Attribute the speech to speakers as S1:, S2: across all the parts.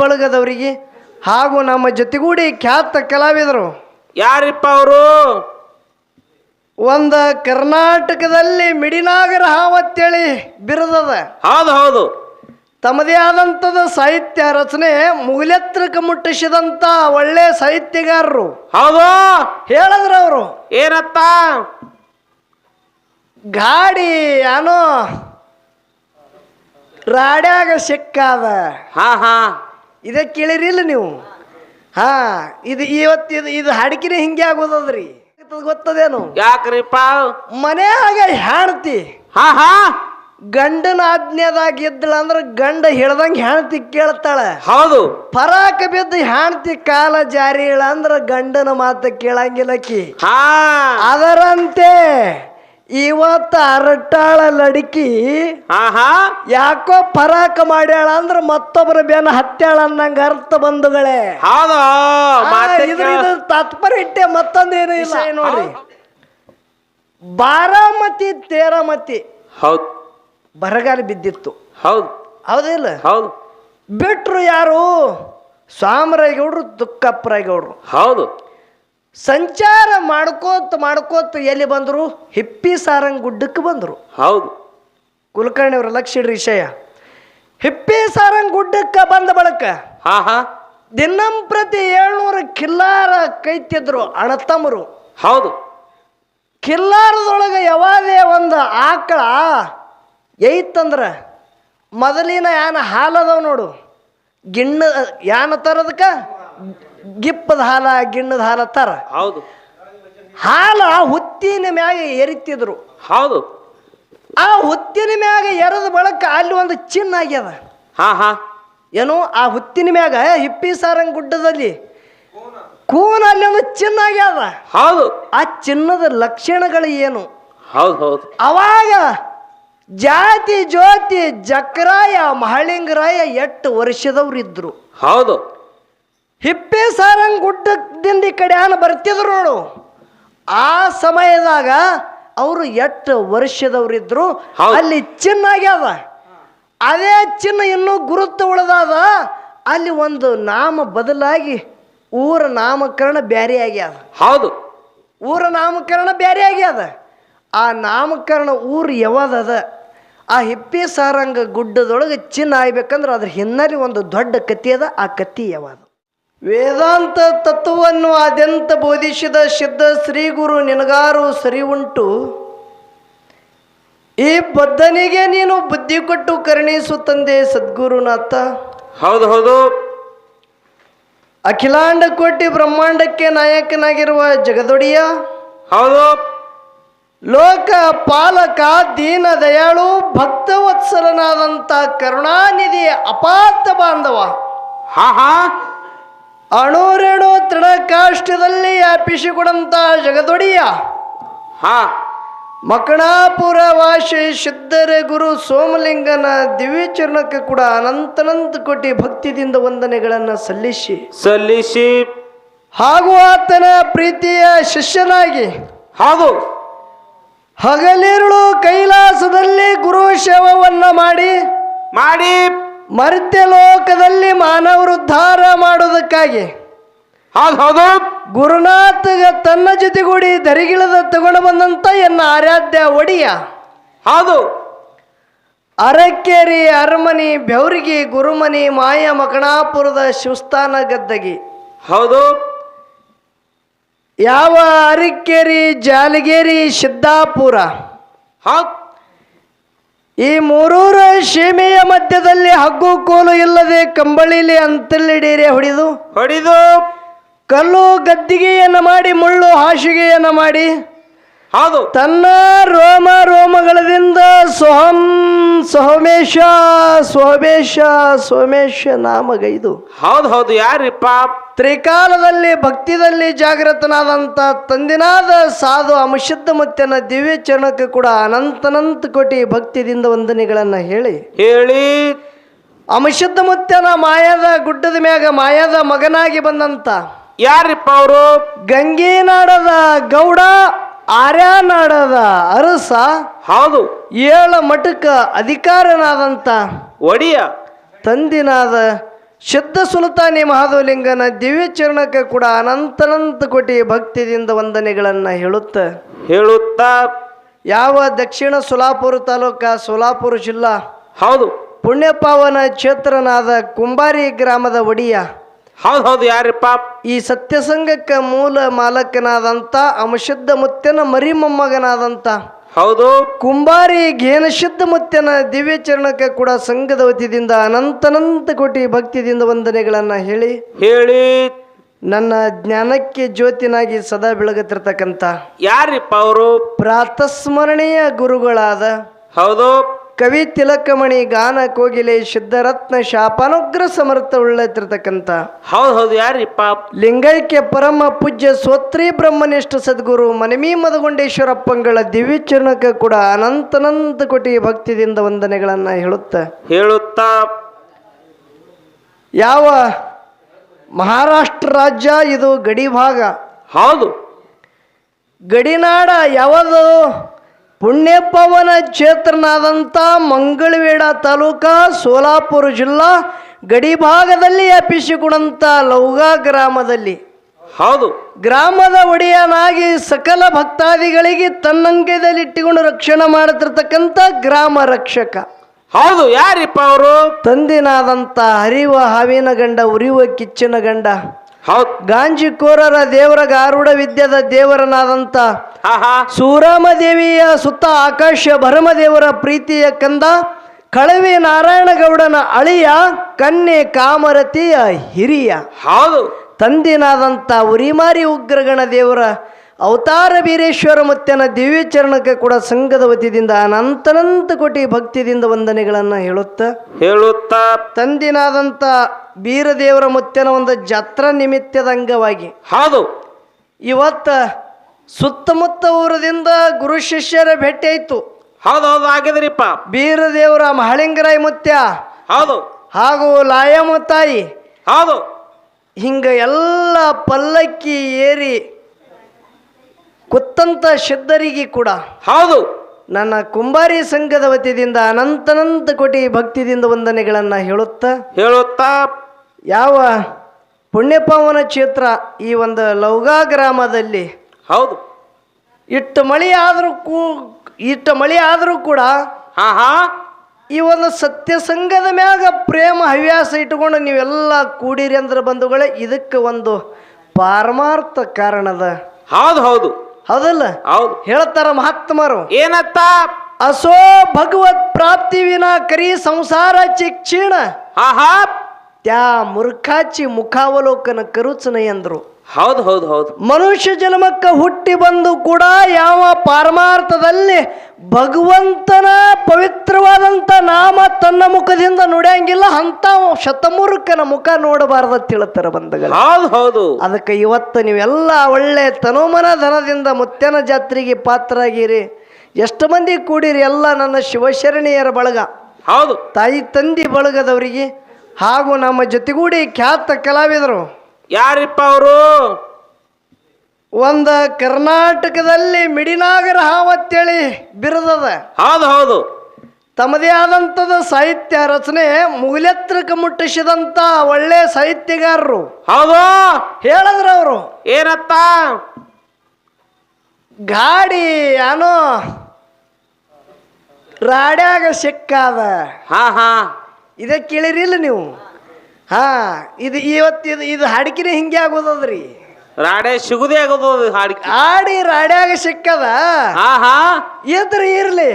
S1: ಬಳಗದವರಿಗೆ ಹಾಗೂ ನಮ್ಮ ಜೊತೆಗೂಡಿ ಖ್ಯಾತ ಕಲಾವಿದರು.
S2: ಯಾರಿಪ್ಪ ಅವರು?
S1: ಒಂದ ಕರ್ನಾಟಕದಲ್ಲಿ ಮಿಡಿನಾಗರ ಹಾವತ್ತೇಳಿ ಬಿರದದ.
S2: ಹೌದು ಹೌದು.
S1: ತಮ್ಮದೇ ಆದಂಥದ ಸಾಹಿತ್ಯ ರಚನೆ ಮುಗಿಲೆತ್ರಕ್ಕೆ ಮುಟ್ಟಿಸಿದಂಥ ಒಳ್ಳೆ ಸಾಹಿತ್ಯಗಾರರು.
S2: ಹೌದು.
S1: ಹೇಳಿದ್ರು ಅವರು.
S2: ಏನತ್ತ?
S1: ಗಾಡಿ ಏನೋ ರಾಡ್ಯಾಗ ಸಿಕ್ಕಾದ.
S2: ಹಾ ಹಾ.
S1: ಇದೇ ಕೇಳಿರಿಲ್ಲ ನೀವು? ಹಾ ಇದು ಇವತ್ತು ಇದು ಇದು ಹಾಡಿಕಿನೇ ಹಿಂಗೆ ಆಗೋದದ್ರಿ. ಗೊತ್ತದೇನು?
S2: ಯಾಕ್ರಿಪ್ಪ
S1: ಮನ್ಯಾಗ ಹೆಣ್ತಿ.
S2: ಹಾ ಹಾ.
S1: ಗಂಡನ ಆಜ್ಞೆದಾಗ ಅಂದ್ರೆ ಗಂಡ ಹೇಳ್ದಂಗ ಹೆಣ್ತಿ ಕೇಳ್ತಾಳ.
S2: ಹೌದು.
S1: ಪರಾಕ ಬಿದ್ದು ಹೆಣ್ತಿ ಕಾಲ ಜಾರಿ ಇಲ್ಲ ಅಂದ್ರೆ ಗಂಡನ ಮಾತು ಕೇಳಂಗಿಲ್ಲಕಿ
S2: ಹಾ.
S1: ಅದರಂತೆ ಇವತ್ತು ಅರಟಾಳ ಲಡಕಿ
S2: ಹಾ ಹಾ
S1: ಯಾಕೋ ಪರಾಕ ಮಾಡ್ಯಾಳ ಅಂದ್ರ ಮತ್ತೊಬ್ಬರ ಬೇನ ಹತ್ಯಾಳ ಅನ್ನಂಗ ಅರ್ಥ ಬಂಧುಗಳೇ.
S2: ಹೌದು
S1: ಇದ್ರ ಇದು ತಾತ್ಪರ್ಯ ಇಟ್ಟೆ ಮತ್ತೊಂದೇನು ಇಲ್ಲ. ನೋಡ್ರಿ. ಬಾರಾಮತಿ ತೇರಾಮತಿ.
S2: ಹೌದು.
S1: ಬರಗಾಲ ಬಿದ್ದಿತ್ತು.
S2: ಹೌದು.
S1: ಹೌದಿಲ್ಲ?
S2: ಹೌದು.
S1: ಬಿಟ್ರು ಯಾರು? ಸ್ವಾಮರಾಯಗೌಡ್ರು ತುಕ್ಕಪ್ಪರಾಯಗೌಡ್ರು
S2: ಹೌದು.
S1: ಸಂಚಾರ ಮಾಡ್ಕೋತ ಮಾಡ್ಕೋತ ಎಲ್ಲಿ ಬಂದರು? ಹಿಪ್ಪಿ ಸಾರಂಗ್ ಗುಡ್ಡಕ್ಕೆ ಬಂದರು.
S2: ಹೌದು.
S1: ಕುಲಕರ್ಣಿ ಅವ್ರ ಲಕ್ಷ ಇಡ್ರಿ ವಿಷಯ. ಹಿಪ್ಪಿ ಸಾರಂಗ್ ಗುಡ್ಡಕ್ಕೆ ಬಂದ ಬಳಕ
S2: ಹಾ ಹಾ.
S1: ದಿನಂಪ್ರತಿ ಏಳ್ನೂರು ಕಿಲ್ಲಾರ ಕೈತಿದ್ರು ಅಣತಮ್ಮರು.
S2: ಹೌದು.
S1: ಕಿಲ್ಲಾರದೊಳಗೆ ಯಾವಾಗೇ ಒಂದು ಆಕಳ ಏತಂದ್ರೆ ಮೊದಲಿನ ಯಾನ ಹಾಲದವ ನೋಡು. ಗಿಣ್ಣ ಯಾನ ತರದಕ್ಕ ಗಿಪ್ಪದ ಹಾಲ ಗಿಣ್ಣದ ಹಾಲ ತರ.
S2: ಹೌದು.
S1: ಹಾಲ ಹುತ್ತಿನ ಮ್ಯಾಗ ಎರಿತಿದ್ರು.
S2: ಹೌದು.
S1: ಆ ಹುತ್ತಿನ ಮ್ಯಾಗ ಎರದ ಬಳಕ ಅಲ್ಲಿ ಒಂದು ಚಿನ್ನ ಆಗ್ಯದ.
S2: ಹಾ ಹಾ.
S1: ಏನು ಆ ಹುತ್ತಿನ ಮ್ಯಾಗ ಹಿಪ್ಪಿ ಸಾರಂಗ ಗುಡ್ಡದಲ್ಲಿ ಕೂನ ಅಲ್ಲಿ ಒಂದು ಚಿನ್ನ ಆಗ್ಯದ.
S2: ಹೌದು.
S1: ಆ ಚಿನ್ನದ ಲಕ್ಷಣಗಳು ಏನು?
S2: ಹೌದು ಹೌದು.
S1: ಅವಾಗ ಜಾತಿ ಜ್ಯೋತಿ ಜಕ್ರಾಯ ಮಹಳಿಂಗರಾಯ ಎಟ್ಟು ವರ್ಷದವ್ರಿದ್ರು.
S2: ಹೌದು.
S1: ಹಿಪ್ಪೆ ಸಾರಂಗ್ ಗುಡ್ಡದಿಂದ ಈ ಕಡೆ ಆನ ಬರ್ತಿದ್ರು ನೋಡು. ಆ ಸಮಯದಾಗ ಅವರು ಎಷ್ಟು ವರ್ಷದವರಿದ್ರು. ಅಲ್ಲಿ ಚಿನ್ನ ಆಗ್ಯಾವ ಅದೇ ಚಿನ್ನ ಇನ್ನೂ ಗುರುತು ಉಳಿದಾದ. ಅಲ್ಲಿ ಒಂದು ನಾಮ ಬದಲಾಗಿ ಊರ ನಾಮಕರಣ ಬ್ಯಾರೆ ಆಗ್ಯಾದ.
S2: ಹೌದು.
S1: ಊರ ನಾಮಕರಣ ಬ್ಯಾರೆ ಆಗ್ಯಾದ. ಆ ನಾಮಕರಣ ಊರು ಯಾವದದ? ಆ ಹಿಪ್ಪಿ ಸಾರಂಗ ಗುಡ್ಡದೊಳಗೆ ಚಿನ್ನ ಆಗ್ಬೇಕಂದ್ರೆ ಅದ್ರ ಹಿನ್ನೆಲೆ ಒಂದು ದೊಡ್ಡ ಕತ್ತಿ ಅದ. ಆ ಕತ್ತಿ ಯಾವದು? ವೇದಾಂತ ತತ್ವವನ್ನು ಆದ್ಯಂತ ಬೋಧಿಸಿದ ಸಿದ್ಧ ಶ್ರೀಗುರು ನಿನಗಾರು ಸರಿ ಉಂಟು. ಈ ಬದ್ಧನಿಗೆ ನೀನು ಬುದ್ಧಿ ಕೊಟ್ಟು ಕರುಣಿಸು ತಂದೆ ಸದ್ಗುರುನಾಥ.
S2: ಹೌದು ಹೌದು.
S1: ಅಖಿಲಾಂಡ ಕೋಟಿ ಬ್ರಹ್ಮಾಂಡಕ್ಕೆ ನಾಯಕನಾಗಿರುವ ಜಗದೊಡಿಯ.
S2: ಹೌದು.
S1: ಲೋಕ ಪಾಲಕ ದೀನ ದಯಾಳು ಭಕ್ತವತ್ಸಲನಾದಂಥ ಕರುಣಾನಿಧಿ ಅಪಾತ ಬಾಂಧವ.
S2: ಹಾ ಹಾ.
S1: ಅಣುರೇಣು ತೃಣಕಾಷ್ಟದಲ್ಲಿ ವ್ಯಾಪಿಸಿಕೊಡಂತ ಜಗದೊಡಿಯ
S2: ಹಾ.
S1: ಮಕಣಾಪುರ ವಾಸಿ ಸಿದ್ಧರ ಗುರು ಸೋಮಲಿಂಗನ ದಿವ್ಯ ಚರಣಕ್ಕೆ ಕೂಡ ಅನಂತನಂತ ಕೊಟ್ಟಿ ಭಕ್ತಿದಿಂದ ವಂದನೆಗಳನ್ನು ಸಲ್ಲಿಸಿ.
S2: ಸಲ್ಲಿಸಿ.
S1: ಹಾಗೂ ಆತನ ಪ್ರೀತಿಯ ಶಿಷ್ಯನಾಗಿ
S2: ಹಾಗೂ
S1: ಹಗಲಿರುಳು ಕೈಲಾಸದಲ್ಲಿ ಗುರು ಶವವನ್ನ ಮಾಡಿ
S2: ಮಾಡಿ
S1: ಮರ್ತ್ಯ ಲೋಕದಲ್ಲಿ ಮಾನವರುದ್ಧಾರ ಮಾಡೋದಕ್ಕಾಗಿ
S2: ಹೌದು ಹೌದು.
S1: ಗುರುನಾಥಗ ತನ್ನ ಜೊತೆಗೂಡಿ ದರಿಗಿಳದ ತಗೊಂಡು ಬಂದಂತ ಎನ್ನ ಆರಾಧ್ಯ ಒಡಿಯ.
S2: ಹೌದು.
S1: ಅರಕೇರಿ ಅರಮನಿ ಬೆವರಿಗಿ ಗುರುಮನಿ ಮಾಯ ಮಕಣಾಪುರದ ಶಿವಸ್ಥಾನ ಗದ್ದಗಿ.
S2: ಹೌದು.
S1: ಯಾವ ಅರಕೇರಿ ಜಾಲಗೇರಿ ಸಿದ್ದಾಪುರ.
S2: ಹೌದು.
S1: ಈ ಮೂರೂರ ಸೀಮೆಯ ಮಧ್ಯದಲ್ಲಿ ಹಗ್ಗು ಕೋಲು ಇಲ್ಲದೆ ಕಂಬಳಿಲಿ ಅಂತಲ್ಲಿಡೀರಿ ಹೊಡೆದು
S2: ಹೊಡಿದು
S1: ಕಲ್ಲು ಗದ್ದಿಗೆಯನ್ನು ಮಾಡಿ ಮುಳ್ಳು ಹಾಸಿಗೆಯನ್ನು ಮಾಡಿ
S2: ಹೌದು.
S1: ತನ್ನ ರೋಮ ರೋಮಗಳದಿಂದ ಸೋಹಂ ಸೋಮೇಶ ಸೋಮೇಶ ಸೋಮೇಶ ನಾಮಗೈದು.
S2: ಹೌದು ಹೌದು. ಯಾರಿಪ್ಪ?
S1: ತ್ರಿಕಾಲದಲ್ಲಿ ಭಕ್ತಿದಲ್ಲಿ ಜಾಗೃತನಾದಂಥ ತಂದಿನಾದ ಸಾಧು ಅಮಶುದ್ಧ ಮುತ್ತನ ದಿವ್ಯ ಚರಣಕ್ಕೆ ಕೂಡ ಅನಂತನಂತ ಕೋಟಿ ಭಕ್ತಿದಿಂದ ವಂದನೆಗಳನ್ನು ಹೇಳಿ.
S2: ಹೇಳಿ.
S1: ಅಮಶುದ್ಧ ಮುತ್ತನ ಮಾಯದ ಗುಡ್ಡದ ಮ್ಯಾಗ ಮಾಯದ ಮಗನಾಗಿ ಬಂದಂತ
S2: ಯಾರಿಪ್ಪ ಅವರು?
S1: ಗಂಗೇನಾಡದ ಗೌಡ ಆರ್ಯಾನಾಡದ ಅರಸ
S2: ಹೌದು.
S1: ಏಳ ಮಠಕ್ಕ ಅಧಿಕಾರನಾದಂಥ
S2: ಒಡಿಯ.
S1: ತಂದಿನಾದ ಶುದ್ಧ ಸುಲ್ತಾನಿ ಮಹಾದೇವಲಿಂಗನ ದಿವ್ಯ ಚರಣಕ್ಕೆ ಕೂಡ ಅನಂತನಂತ ಕೋಟಿ ಭಕ್ತಿದಿಂದ ವಂದನೆಗಳನ್ನು ಹೇಳುತ್ತ.
S2: ಹೇಳುತ್ತಾ.
S1: ಯಾವ ದಕ್ಷಿಣ ಸೋಲಾಪುರ ತಾಲೂಕ ಸೋಲಾಪುರ ಜಿಲ್ಲಾ
S2: ಹೌದು.
S1: ಪುಣ್ಯಪಾವನ ಕ್ಷೇತ್ರನಾದ ಕುಂಬಾರಿ ಗ್ರಾಮದ ಒಡಿಯ.
S2: ಹೌದು ಹೌದು ಯಾರಿಪ್ಪ
S1: ಈ ಸತ್ಯಸಂಗಕ್ಕೆ ಮೂಲ ಮಾಲಕನಾದಂಥ ಅಮಶುದ್ಧ ಮುತ್ತನ ಮರಿ ಮೊಮ್ಮಗನಾದಂಥ
S2: ಹೌದು.
S1: ಕುಂಬಾರಿ ಘೇನಶುದ್ಧ ಮುತ್ತನ ದಿವ್ಯ ಚರಣಕ್ಕೆ ಕೂಡ ಸಂಘದ ವತಿಯಿಂದ ಅನಂತನಂತ ಕೋಟಿ ಭಕ್ತಿದಿಂದ ವಂದನೆಗಳನ್ನು ಹೇಳಿ
S2: ಹೇಳಿ.
S1: ನನ್ನ ಜ್ಞಾನಕ್ಕೆ ಜ್ಯೋತಿನಾಗಿ ಸದಾ ಬೆಳಗುತ್ತಿರ್ತಕ್ಕಂಥ
S2: ಯಾರಿಪ್ಪ ಅವರು?
S1: ಪ್ರಾತಸ್ಮರಣೀಯ ಗುರುಗಳಾದ
S2: ಹೌದು.
S1: ಕವಿ ತಿಲಕಮಣಿ ಗಾನ ಕೋಗಿಲೆ ಶುದ್ಧರತ್ನ ಶಾಪಾನುಗ್ರ ಸಮರ್ಥ ಉಳ್ಳತಿರ್ತಕ್ಕಂಥ
S2: ಹೌದು ಹೌದು ಯಾರಿಪ್ಪ
S1: ಲಿಂಗೈಕ್ಯ ಪರಮ ಪೂಜ್ಯ ಸ್ವತ್ರಿ ಬ್ರಹ್ಮನಿಷ್ಠ ಸದ್ಗುರು ಮನಮಿ ಮದಗೊಂಡೇಶ್ವರಪ್ಪಂಗಳ ದಿವ್ಯ ಚರಣಕ್ಕೆ ಕೂಡ ಅನಂತನಂತ ಕೋಟಿ ಭಕ್ತಿದಿಂದ ವಂದನೆಗಳನ್ನು ಹೇಳುತ್ತ.
S2: ಹೇಳುತ್ತಾ?
S1: ಯಾವ ಮಹಾರಾಷ್ಟ್ರ ರಾಜ್ಯ ಇದು ಗಡಿ ಭಾಗ.
S2: ಹೌದು.
S1: ಗಡಿನಾಡ ಯಾವುದು? ಪುಣ್ಯಪವನ ಕ್ಷೇತ್ರನಾದಂಥ ಮಂಗಳವೇಡ ತಾಲೂಕಾ ಸೋಲಾಪುರ ಜಿಲ್ಲಾ ಗಡಿ ಭಾಗದಲ್ಲಿ ವ್ಯಾಪಿಸಿಕೊಂಡಂಥ ಲೌಗಾ ಗ್ರಾಮದಲ್ಲಿ.
S2: ಹೌದು.
S1: ಗ್ರಾಮದ ಒಡೆಯನಾಗಿ ಸಕಲ ಭಕ್ತಾದಿಗಳಿಗೆ ತನ್ನಂಗ್ಯದಲ್ಲಿಟ್ಟುಕೊಂಡು ರಕ್ಷಣೆ ಮಾಡುತ್ತಿರ್ತಕ್ಕಂಥ ಗ್ರಾಮ ರಕ್ಷಕ.
S2: ಹೌದು ಯಾರಿಪ್ಪ ಅವರು?
S1: ತಂದಿನಾದಂಥ ಹರಿವ ಹಾವಿನ ಗಂಡ ಉರಿಯುವ ಕಿಚ್ಚಿನ ಗಂಡ.
S2: ಹೌದು.
S1: ಗಾಂಜಿಕೋರರ ದೇವರ ಗಾರುಡ ವಿದ್ಯದ ದೇವರನಾದಂತ
S2: ಸೂರಾಮ ದೇವಿಯ
S1: ಸೂರಾಮದೇವಿಯ ಸುತ್ತ ಆಕಾಶ ಭರಮದೇವರ ಪ್ರೀತಿಯ ಕಂದ ಕಳವಿ ನಾರಾಯಣಗೌಡನ ಅಳಿಯ ಕನ್ನೆ ಕಾಮರತಿಯ ಹಿರಿಯ.
S2: ಹೌದು.
S1: ತಂದಿನಾದಂಥ ಉರಿಮಾರಿ ಉಗ್ರಗಣ ದೇವರ ಅವತಾರ ವೀರೇಶ್ವರ ಮುತ್ತನ ದಿವ್ಯ ಚರಣಕ್ಕೆ ಕೂಡ ಸಂಘದ ವತಿಯಿಂದ ಅನಂತನಂತ ಕೋಟಿ ಭಕ್ತಿದಿಂದ ವಂದನೆಗಳನ್ನು ಹೇಳುತ್ತ.
S2: ಹೇಳುತ್ತಾ.
S1: ತಂದಿನಾದಂಥ ಬೀರದೇವರ ಮುತ್ತನ ಒಂದು ಜಾತ್ರಾ ನಿಮಿತ್ತದ ಅಂಗವಾಗಿ.
S2: ಹೌದು.
S1: ಇವತ್ತ ಸುತ್ತಮುತ್ತ ಊರದಿಂದ ಗುರು ಶಿಷ್ಯರ ಭೇಟಿ ಆಯ್ತು.
S2: ಹೌದು ಹೌದು ಆಗಿದ್ರಿಪ್ಪ.
S1: ಬೀರದೇವರ ಮಹಳಿಂಗರಾಯ ಮುತ್ಯ.
S2: ಹೌದು.
S1: ಹಾಗೂ ಲಾಯಮ್ಮ ತಾಯಿ
S2: ಹೌದು.
S1: ಹಿಂಗ ಎಲ್ಲ ಪಲ್ಲಕ್ಕಿ ಏರಿ ಕುತ್ತಂತ ಶುದ್ಧರಿಗೆ ಕೂಡ
S2: ಹೌದು.
S1: ನನ್ನ ಕುಂಬಾರಿ ಸಂಘದ ವತಿಯಿಂದ ಅನಂತನಂತ ಕೋಟಿ ಭಕ್ತಿದಿಂದ ವಂದನೆಗಳನ್ನು ಹೇಳುತ್ತಾ
S2: ಹೇಳುತ್ತಾ?
S1: ಯಾವ ಪುಣ್ಯಪಾವನ ಕ್ಷೇತ್ರ ಈ ಒಂದು ಲೌಗಾ ಗ್ರಾಮದಲ್ಲಿ
S2: ಹೌದು.
S1: ಇಟ್ಟು ಮಳೆ ಆದರೂ ಕೂ ಇಟ್ಟು ಮಳೆ ಆದರೂ ಕೂಡ
S2: ಹಾ ಹಾ.
S1: ಈ ಒಂದು ಸತ್ಯ ಸಂಘದ ಮ್ಯಾಗ ಪ್ರೇಮ ಹವ್ಯಾಸ ಇಟ್ಟುಕೊಂಡು ನೀವೆಲ್ಲ ಕೂಡಿರಿ ಅಂದ್ರೆ ಬಂಧುಗಳೇ ಇದಕ್ಕೆ ಒಂದು ಪಾರಮಾರ್ಥ ಕಾರಣದ
S2: ಹೌದು ಹೌದು.
S1: ಹೌದಲ್ಲ?
S2: ಹೌದು.
S1: ಹೇಳ್ತಾರ ಮಹಾತ್ಮರು.
S2: ಏನತ್ತ?
S1: ಅಸೋ ಭಗವತ್ ಪ್ರಾಪ್ತಿ ವಿನ ಕರಿ ಸಂಸಾರ ಚಿಕ್ಷೀಣ
S2: ಹಾ ಹಾ
S1: ತ್ಯಾ ಮುರ್ಖಾಚಿ ಮುಖಾವಲೋಕನ ಕರುಚನ ಎಂದರು.
S2: ಹೌದು ಹೌದು ಹೌದು.
S1: ಮನುಷ್ಯ ಜನ್ಮಕ್ಕೆ ಹುಟ್ಟಿ ಬಂದು ಕೂಡ ಯಾವ ಪಾರಮಾರ್ಥದಲ್ಲಿ ಭಗವಂತನ ಪವಿತ್ರವಾದಂಥ ನಾಮ ತನ್ನ ಮುಖದಿಂದ ನುಡಿಯಂಗಿಲ್ಲ ಅಂತ ಶತಮೂರ್ಖನ ಮುಖ ನೋಡಬಾರ್ದ ತಿಳತರ ಬಂದಾಗ
S2: ಹೌದು ಹೌದು.
S1: ಅದಕ್ಕೆ ಇವತ್ತು ನೀವೆಲ್ಲ ಒಳ್ಳೆ ತನುಮನ ಧನದಿಂದ ಮುತ್ಯನ ಜಾತ್ರೆಗೆ ಪಾತ್ರರಾಗಿರಿ. ಎಷ್ಟು ಮಂದಿ ಕೂಡಿರಿ ಎಲ್ಲ ನನ್ನ ಶಿವಶರಣಿಯರ ಬಳಗ.
S2: ಹೌದು.
S1: ತಾಯಿ ತಂದಿ ಬಳಗದವರಿಗೆ ಹಾಗೂ ನಮ್ಮ ಜೊತೆಗೂಡಿ ಖ್ಯಾತ ಕಲಾವಿದರು.
S2: ಯಾರಿಪ್ಪ ಅವರು?
S1: ಒಂದ ಕರ್ನಾಟಕದಲ್ಲಿ ಮಿಡಿನಾಗರ ಹಾವತ್ತೇಳಿ ಬಿರದದ.
S2: ಹೌದು ಹೌದು.
S1: ತಮ್ಮದೇ ಆದಂಥದ್ದು ಸಾಹಿತ್ಯ ರಚನೆ ಮುಗಿಲೆತ್ರಕ್ಕೆ ಮುಟ್ಟಿಸಿದಂತ ಒಳ್ಳೆ ಸಾಹಿತ್ಯಗಾರರು.
S2: ಹೌದು.
S1: ಹೇಳಿದ್ರು ಅವರು.
S2: ಏನತ್ತ?
S1: ಗಾಡಿ ಏನೋ ರಾಡ್ಯಾಗ ಸಿಕ್ಕಾದ.
S2: ಹಾ ಹಾ.
S1: ಇದಕ್ಕೆ ಕೇಳಿರಿಲ್ಲ ನೀವು? ಹಾ ಇದು ಇವತ್ತು ಇದು ಇದು ಹಾಡಿಕಿನೇ ಹಿಂಗೆ ಆಗೋದದ್ರಿ.
S2: ರಾಡೆ ಸಿಗುದೇ ಆಗೋದು ಹಾಡಿಕೆ.
S1: ಆಡಿ ರಾಡ್ಯಾಗ ಸಿಕ್ಕದ?
S2: ಹಾ ಹಾ.
S1: ಇರ್ಲಿ.